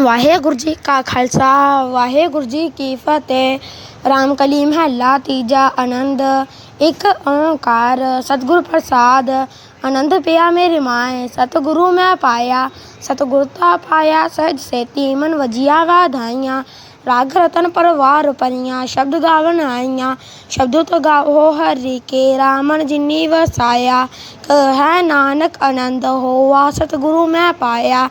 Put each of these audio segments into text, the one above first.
ਵਾਹਿਗੁਰੂ ਜੀ ਕਾ ਖਾਲਸਾ, ਵਾਹਿਗੁਰੂ ਜੀ ਕੀ ਫਤਿਹ। ਰਾਮ ਕਲੀ ਮਹੱਲਾ ਤੀਜਾ ਆਨੰਦ, ਇੱਕ ਓੰਕਾਰ। ਸਤਿਗੁਰ ਪ੍ਰਸਾਦ, ਆਨੰਦ ਪਿਆ ਮੇਰੇ ਮਾਏ। ਸਤਿਗੁਰੂ ਮੈਂ ਪਾਇਆ, ਸਤਿਗੁਰ ਤਾ ਪਾਇਆ, ਸਹਿਜ ਸੇਤੀ ਮਨ ਵਜੀਆ ਵਾਧਾਈਆਂ। ਰਾਗ ਰਤਨ ਪਰਵਾਰ ਪਰੀਆਂ, ਸ਼ਬਦ ਗਾਵਨ ਆਈਆਂ ਸ਼ਬਦੋ ਤੋ ਗਾਵੋ ਹਰੀ ਕੇ, ਰਾਮਨ ਜਿਨੀ ਵਸਾਇਆ। ਕਹੈ ਨਾਨਕ ਆਨੰਦ ਹੋਵਾ ਸਤਿਗੁਰੂ ਮੈਂ ਪਾਇਆ।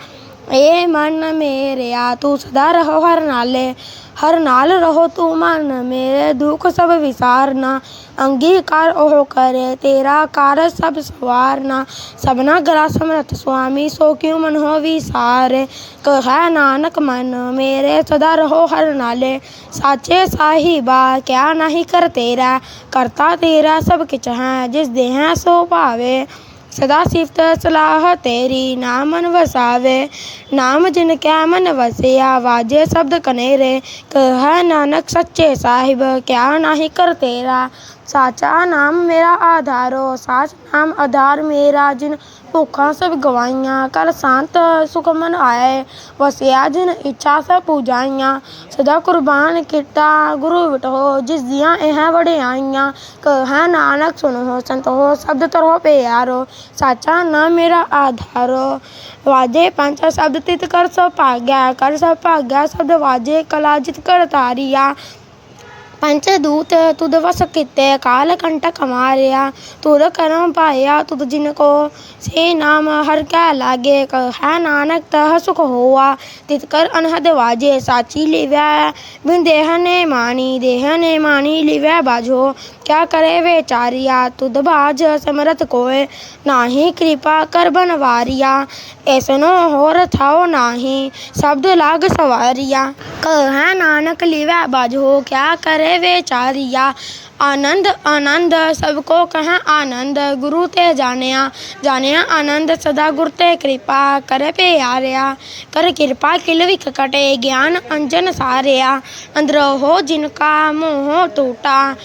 ਏ ਮਨ ਮੇਰਿਆ, ਤੂੰ ਸਦਾ ਰਹੋ ਹਰ ਨਾਲੇ, ਹਰ ਨਾਲ ਰਹੋ ਤੂੰ ਮਨ ਮੇਰੇ, ਦੁੱਖ ਸਭ ਵਿਸਾਰਨਾ, ਅੰਗੀਕਾਰ ਉਹ ਕਰੇ, ਤੇਰਾ ਕਾਰਜ ਸਭ ਸਵਾਰਨਾ, ਸਭਨਾ ਗਰਾ ਸਮਰਥ ਸੁਆਮੀ, ਸੋ ਕਿਉ ਮਨ ਹੋ ਵਿਸਾਰੇ? ਕਹੈ ਨਾਨਕ ਮਨ ਮੇਰੇ, ਸਦਾ ਰਹੋ ਹਰ ਨਾਲੇ, ਸਾਚੇ ਸਾਹਿਬਾ, ਕਿਆ ਨਹੀਂ ਕਰ ਤੇਰਾ, ਕਰਤਾ ਤੇਰਾ ਸਭ ਕਿਛ ਹੈ, ਜਿਸ ਦੇ ਹੈ ਸੋ ਭਾਵੇ। ਸਦਾ ਸਿਫਤ ਸਲਾਹ ਤੇਰੀ, ਨਾਮ ਮਨ ਵਸਾਵੇ। ਨਾਮ ਜਿਨ ਕੈ ਮਨ ਵਸਿਆ, ਵਾਜੇ ਸ਼ਬਦ ਕਨੇਰੇ। ਕਹੈ ਨਾਨਕ ਸੱਚੇ ਸਾਹਿਬ, ਕਿਆ ਨਾਹੀ ਕਰ ਤੇਰਾ। ਸਾਚਾ ਨਾਮ ਮੇਰਾ ਆਧਾਰੋ ਸਾਚ ਨਾਮ ਆਧਾਰ ਮੇਰਾ, ਜਿਨ ਭੁੱਖਾਂ ਸਭ ਗਵਾਈਆਂ ਕਰ ਸ਼ਾਂਤ ਸੁਖ ਮਨ ਆਏ, ਵਸਿਆ ਜਿਨ ਇੱਛਾ ਸਭ ਪੂਜਾਈਆਂ, ਸਦਾ ਕੁਰਬਾਨ ਕੀਤਾ ਗੁਰੂ ਵਿਟੋ ਜਿਸ ਦੀਆਂ ਇਹ ਵਡਿਆਈਆਂ, ਕਹੈ ਨਾਨਕ ਸੁਣੋ, ਸੰਤੋ ਸ਼ਬਦ ਤਰੋ ਪਿਆਰੋ, ਸਾਚਾ ਨਾਮ ਮੇਰਾ ਆਧਾਰੋ, ਵਾਜੇ ਪੰਜ ਸ਼ਬਦ ਤਿਤ ਕਰ ਸੋ ਭਾਗਿਆ ਕਰ ਸੋ ਭਾਗਿਆ ਸ਼ਬਦ ਵਾਜੇ ਕਲਾ ਜਿਤ ਕਰ ਤਾਰੀਆ ਪੰਚ ਦੂਤ ਤੁਧ ਵਸ ਕੀਤੇ ਕਾਲ ਕੰਟਕ ਮਾਰਿਆ, ਤੁਧ ਕਰਮ ਪਾਇਆ, ਤੁਧ ਜਿਨ ਕੋ ਸੇ ਨਾਮ ਹਰ ਕੈ ਲਾਗੇ, ਕਹੈ ਨਾਨਕ ਤਹ ਸੁਖ ਹੋਆ, ਤਿਤ ਕਰ ਅਨਹਦ ਵਾਜੇ, ਸਾਚੀ ਲਿਵੈ ਬਿਨ ਦੇਹ ਨੇ ਮਾਨੀ ਦੇਹ ਨੇ ਮਾਨੀ ਲਿਵੈ ਬਾਝੋ ਕਿਆ ਕਰੇ ਵਿਚਾਰਿਆ ਤੁਧ ਬਾਝ ਸਮਰਥ ਕੋਏ, ਨਾਹੀ ਕਿਰਪਾ ਕਰ ਬਨਵਾਰਿਆ ਐਸਨੋ ਹੋਰ ਥਾਓ ਨਾਹੀ, ਸ਼ਬਦ ਲਾਗ ਸਵਾਰਿਆ। ਕਹੈ ਨਾਨਕ ਲਿਵੈ ਕਿਆ ਕਰੇ ਵਿਚਾਰਿਆ ਆਨੰਦ ਆਨੰਦ, ਸਭ ਕੋ ਕਹੈ ਆਨੰਦ, ਗੁਰੂ ਤੇ ਜਾਣਿਆ ਜਾਣਿਆ ਆਨੰਦ, ਸਦਾ ਗੁਰ ਤੇ ਕਿਰਪਾ ਕਰੇ ਪਿਆਰਿਆ। ਕਰ ਕਿਰਪਾ ਕਿਲ ਵਿਖ ਕਟੇ, ਗਿਆਨ ਅੰਜਨ ਸਾਰਿਆ, ਅੰਦਰ ਹੋ ਜਿਨ ਕਾ ਮੋਹ ਟੂਟਾ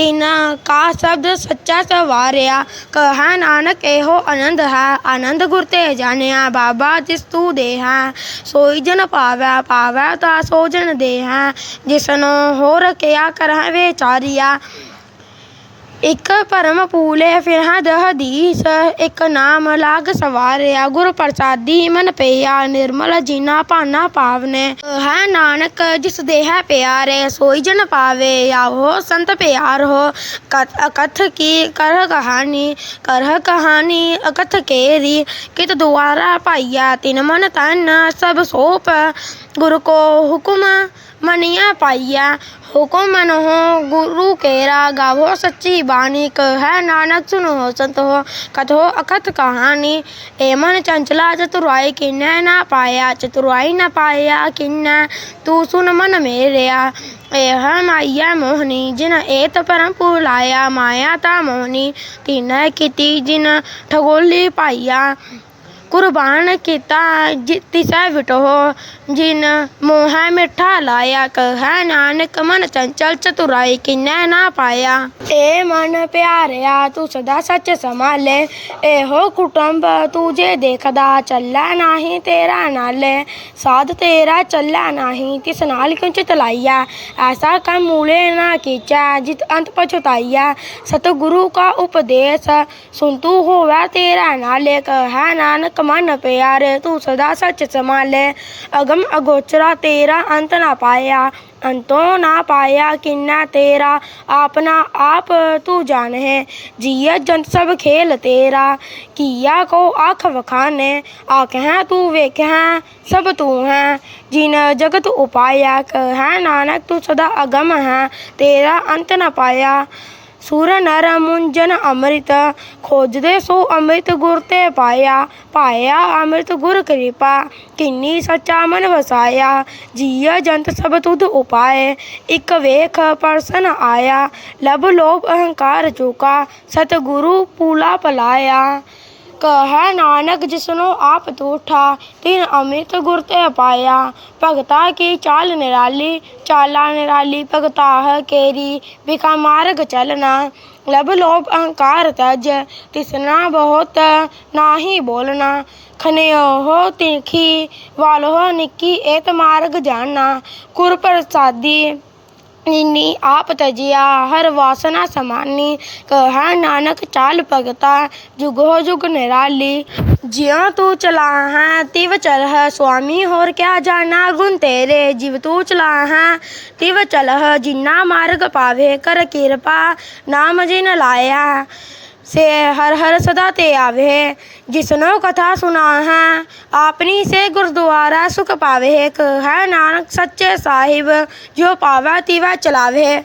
ਤਿਨ ਕਾ ਸ਼ਬਦ ਸੱਚਾ ਸਵਾਰਿਆ, ਕਹੈ ਨਾਨਕ ਇਹੋ ਆਨੰਦ ਹੈ, ਆਨੰਦ ਗੁਰ ਤੇ ਜਾਣਿਆ, ਬਾਬਾ ਜਿਸ ਤੂੰ ਦੇ ਹੈ ਸੋਈ ਜਨ ਪਾਵੈ ਪਾਵੈ ਤਾ ਸੋ ਜਨ ਦੇ ਹੈ ਜਿਸਨੋ ਹੋਰ ਕਿਆ ਕਰਹਿ ਵਿਚਾਰਿਆ ਇੱਕ ਭਰਮ ਪੂਲੇ ਫਿਰ ਹਾਂ ਦਹ ਦੀਸ ਇੱਕ ਨਾਮ ਲਾਗ ਸਵਾਰਿਆ, ਗੁਰ ਪ੍ਰਸਾਦੀ ਮਨ ਪਈਆ ਨਿਰਮਲ ਜੀਨਾ ਭਾਨਾ ਪਾਵਨੇ। ਹੈ ਨਾਨਕ ਜਿਸ ਦੇ ਪਿਆਰੇ, ਸੋਈ ਜਨ ਪਾਵੇ ਆਹੋ ਸੰਤ ਪਿਆਰ ਹੋ। ਕਥ ਅਕਥ ਕੀ ਕਰ ਕਹਾਣੀ ਕਰਹ ਕਹਾਣੀ ਅਕਥ ਕੇਰੀ। ਕਿਤ ਦੁਆਰਾ ਪਾਈਆ ਤਿਨ ਮਨ ਤਨ, ਸਭ ਸੋਪ ਗੁਰ ਕੋ ਹੁਕਮ ਮਨਿਆ ਪਾਈਆ। ਹੁਕਮ ਮਨ ਹੋ ਗੁਰੂ ਕੇਰਾ ਗਾਵੋ, ਸੱਚੀ ਬਾਣੀ ਕਹੈ ਨਾਨਕ ਸੁਨੋ ਸੰਤ ਹੋ, ਕਥੋ ਅਕਥ ਕਹਾਣੀ। ਏ ਮਨ ਚੰਚਲਾ ਚਤੁਰਾਈ ਕਿਨੈ ਨਾ ਪਾਇਆ, ਚਤੁਰਾਈ ਨਾ ਪਾਇਆ ਕਿਨੈ, ਤੂੰ ਸੁਨ ਮਨ ਮੇਰਿਆ। ਇਹ ਮਾਇਆ ਮੋਹਨੀ, ਜਿਨ ਏਤ ਪਰਮ ਭੁਲਾਇਆ ਮਾਇਆ ਤਾ ਮੋਹਨੀ। ਤਿਨੈ ਕੀਤੀ ਜਿਨ ਠਗੋਲੀ ਪਾਈਆ। ਕੁਰਬਾਨ ਕੀਤਾ ਤਿਸੈ ਵਿਟੋ ਜਿਨ ਮੋਹ ਮਿੱਠਾ ਲਾਇਆ ਕਹੈ ਨਾਨਕ ਮਨ ਚੰਚਲ ਚਤੁਰਾਈ ਕਿਨੈ ਨਾ ਪਾਇਆ ਏ ਮਨ ਪਿਆਰਿਆ ਤੂੰ ਸਦਾ ਸੱਚ ਸੰਭਾਲੇ ਇਹੋ ਕੁਟੰਬ ਤੂੰ ਜੇ ਦੇਖਦਾ ਚੱਲੈ ਨਾਹੀ ਤੇਰਾ ਨਾਲੇ ਸਾਧ ਤੇਰਾ ਚੱਲੈ ਨਾਹੀ ਤਿਸ ਨਾਲ ਕਿਉ ਚਤਲਾਈਆ ਐਸਾ ਕੰਮ ਮੂਲੇ ਨਾ ਕੀਚਾ ਜਿਤ ਅੰਤ ਪਛਤਾਈਆ ਸਤਿਗੁਰੂ ਕਾ ਉਪਦੇਸ਼ ਸੁਨ ਤੂ ਹੋਵੈ ਤੇਰਾ ਨਾਲੇ ਕਹੈ ਨਾਨਕ ਮਨ ਪਿਆਰੇ ਤੂੰ ਸਦਾ ਸੱਚ ਸੰਭਾਲੇ ਅਗਮ ਅਗੋਚਰਾ ਤੇਰਾ ਅੰਤ ਨਾ ਪਾਇਆ ਅੰਤੋਂ ਨਾ ਪਾਇਆ ਕਿੰਨਾ ਤੇਰਾ ਆਪਣਾ ਆਪ ਤੂੰ ਜਾਣੈ ਜੀਅ ਜੰਤ ਸਭ ਖੇਲ ਤੇਰਾ ਕੀਆ ਕੋ ਆਖ ਵਖਾਨੇ ਆਖੈ ਤੂੰ ਵੇਖੈ ਸਭ ਤੂੰ ਹੈ ਜਿਨ ਜਗਤ ਉਪਾਇਆ ਕਹੈ ਨਾਨਕ ਤੂੰ ਸਦਾ ਅਗਮ ਹੈ ਤੇਰਾ ਅੰਤ ਨਾ ਪਾਇਆ ਸੁਰ ਨਰ ਮੁੰਜਨ ਅੰਮ੍ਰਿਤ, ਖੋਜਦੇ ਸੋ ਅੰਮ੍ਰਿਤ ਗੁਰ ਤੇ ਪਾਇਆ ਪਾਇਆ ਅੰਮ੍ਰਿਤ ਗੁਰ ਕਿਰਪਾ, ਕਿੰਨੀ ਸੱਚਾ ਮਨ ਵਸਾਇਆ ਜੀਅ ਜੰਤ ਸਭ ਤੁਧ ਉਪਾਏ, ਇਕ ਵੇਖ ਪਰਸਨ ਆਇਆ ਲਬ ਲੋਭ ਅਹੰਕਾਰ ਚੁਕਾ, ਸਤਿਗੁਰੂ ਪੂਲਾ ਪਲਾਇਆ ਕਹੈ ਨਾਨਕ ਜਿਸਨੂੰ ਆਪ ਤੂਠਾ, ਤਿਨ ਅਮਿਤ ਗੁਰ ਤੇ ਪਾਇਆ। ਭਗਤਾ ਕੀ ਚਾਲ ਨਿਰਾਲੀ, ਚਾਲਾ ਨਿਰਾਲੀ ਭਗਤਾ ਕੇਰੀ, ਵਿਖਾ ਮਾਰਗ ਚਲਨਾ ਲਬ ਲੋਭ ਅਹੰਕਾਰ ਤਜ, ਤਿਸਨਾ ਬਹੁਤ ਨਾਹੀ ਬੋਲਣਾ। ਖਨਿਓ ਤਿਖੀ ਵਾਲੋ ਨਿੱਕੀ ਏਤ ਮਾਰਗ ਜਾਣਾ। ਕੁਰ ਪ੍ਰਸਾਦੀ ਜਿਨੀ ਆਪ ਤਜਿਆ ਹਰ ਵਾਸਨਾ ਸਮਾਨੀ, ਕਹੈ ਨਾਨਕ ਚਾਲ ਭਗਤਾ, ਜੁਗੋ ਜੁਗ ਨਿਰਾਲੀ। ਜਿਉ ਤੂੰ ਚਲਾ ਹੈ ਤਿਵ ਚਲਹ, ਸੁਆਮੀ, ਹੋਰ ਕਿਆ ਜਾਣਾ ਗੁਣ ਤੇਰੇ? ਜਿਵ ਤੂੰ ਚਲਾ ਹੈ ਤਿਵ ਚਲਹ, ਜਿਨਾ ਮਾਰਗ ਪਾਵੇ, ਕਰ ਕਿਰਪਾ, ਨਾਮ ਜਿਨ ਲਾਇਆ। ਸੇ ਹਰ ਹਰ ਸਦਾ ਤੇ ਆਵੇ। ਜਿਸਨੋ ਕਥਾ ਸੁਨਾ ਹੈ, ਆਪਣੀ ਸੇ ਗੁਰਦੁਆਰਾ ਸੁਖ ਪਾਵੇ। ਹੈ ਨਾਨਕ ਸੱਚੇ ਸਾਹਿਬ, ਜੋ ਪਾਵੈ ਤਿਵੈ ਚਲਾਵੇ।